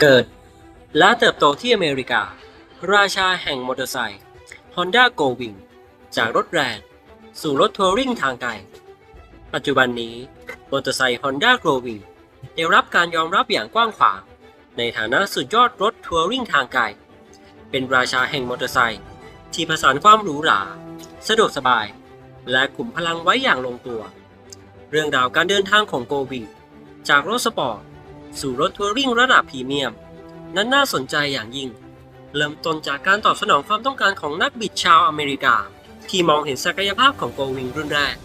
เกิด และเติบโตที่อเมริกา ราชาแห่งมอเตอร์ไซค์ Honda Go Wing จากรถแรงสู่รถทัวริงทางไกล ปัจจุบันนี้มอเตอร์ไซค์ Honda Go Wing ได้รับการยอมรับอย่างกว้างขวาง ในฐานะสุดยอดรถทัวริงทางไกล เป็นราชาแห่งมอเตอร์ไซค์ที่ผสานความหรูหรา สะดวกสบาย และกลุ่มพลังไว้อย่างลงตัว เรื่องราวการเดินทางของโกวิงจากรถสปอร์ต สู่รถทัวริงระดับพรีเมียม นั้นน่าสนใจอย่างยิ่ง เริ่มต้นจากการตอบสนองความต้องการของนักบิดชาวอเมริกา ที่มองเห็นศักยภาพของโกวิงรุ่นแรก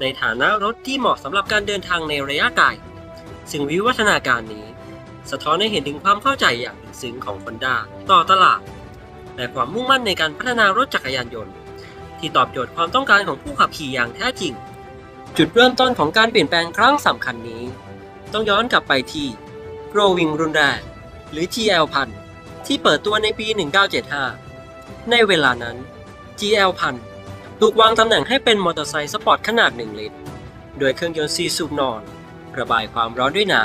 ในฐานะรถที่เหมาะสำหรับการเดินทางในระยะไกลซึ่งวิวัฒนาการนี้ สะท้อนให้เห็นถึงความเข้าใจอย่างลึกซึ้งของ Honda ต่อตลาด และความมุ่งมั่นในการพัฒนารถจักรยานยนต์ ที่ตอบโจทย์ความต้องการของผู้ขับขี่อย่างแท้จริง จุดเริ่มต้นของการเปลี่ยนแปลงครั้งสำคัญนี้ ต้องย้อนกลับไปที่ Growing รุ่นแรก หรือ GL พันที่เปิดตัวในปี 1975 ในเวลานั้น GL พันถูกวางตำแหน่งให้เป็นมอเตอร์ไซค์สปอร์ตขนาด 1 ลิตร โดยเครื่องยนต์ 4 สูบนอน ระบายความร้อนด้วยน้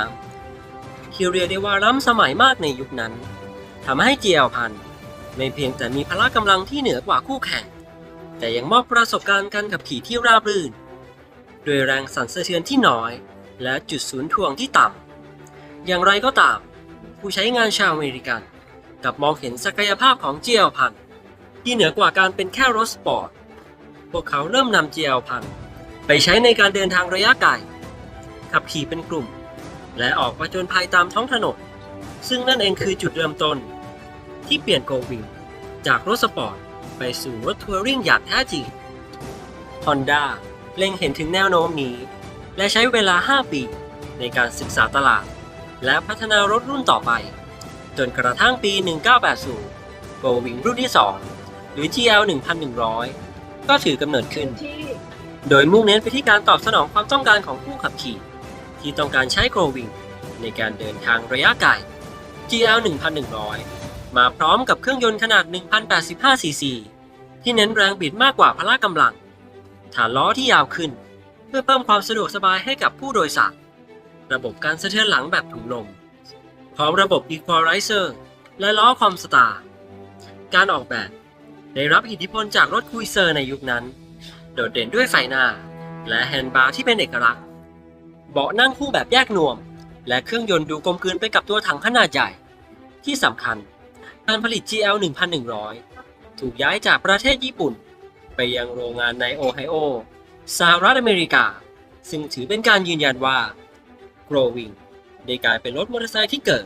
ำที่เรียกได้ว่าล้ำสมัยมากในยุคนั้นทำให้ GL พันไม่เพียงแต่มีพละกำลังที่เหนือกว่าคู่แข่ง แต่ยังมอบประสบการณ์การขับขี่ที่ราบรื่น โดยแรงสั่นสะเทือนที่น้อย และจุดศูนย์ถ่วงที่ต่ำ อย่างไรก็ตาม ผู้ใช้งานชาวอเมริกันกลับมองเห็นศักยภาพของ GL พันที่เหนือกว่าการเป็นแค่รถสปอร์ต พวกเขาเริ่มนำ GL พันไปใช้ในการเดินทางระยะไกล ขับขี่เป็นกลุ่ม และออกประจนภัยตามท้องถนน ซึ่งนั่นเองคือจุดเริ่มต้น ที่เปลี่ยนโกวิงจากรถสปอร์ต ไปสู่รถทัวริงอย่างแท้จริง Honda เล็งเห็นถึงแนวโน้มนี้ และใช้เวลา 5 ปี ในการศึกษาตลาด และพัฒนารถรุ่นต่อไป จนกระทั่งปี 1980 Go Wing รุ่นที่ 2 หรือ GL 1100 ก็ถือกำเนิดขึ้น โดยมุ่งเน้นไปที่การตอบสนองความต้องการของผู้ขับขี่ ที่ต้องการใช้ Go Wing ในการเดินทางระยะไกล GL 1100 มาพร้อมกับเครื่องยนต์ขนาด 1085 ซีซี ที่เน้นแรงบิดมากกว่าพละกำลัง ฐานล้อที่ยาวขึ้น พื่อเพิ่มความสะดวกสบายให้กับผู้โดยสาร ระบบการสะเทือนหลังแบบถุงลม พร้อมระบบ Equalizer และล้อคอมสตาร์ การออกแบบ ได้รับอิทธิพลจากรถคุยเซอร์ในยุคนั้น โดดเด่นด้วยไฟหน้า และแฮนด์บาร์ที่เป็นเอกลักษณ์ เบาะนั่งคู่แบบแยกนวม และเครื่องยนต์ดูกลมกลืนไปกับตัวถังขนาดใหญ่ ที่สำคัญ การผลิต GL 1100 ถูกย้ายจากประเทศญี่ปุ่น ไปยังโรงงานในโอไฮโอ สหรัฐอเมริกา ซึ่งถือเป็นการยืนยันว่า Growing ได้กลายเป็นรถมอเตอร์ไซค์ที่เกิด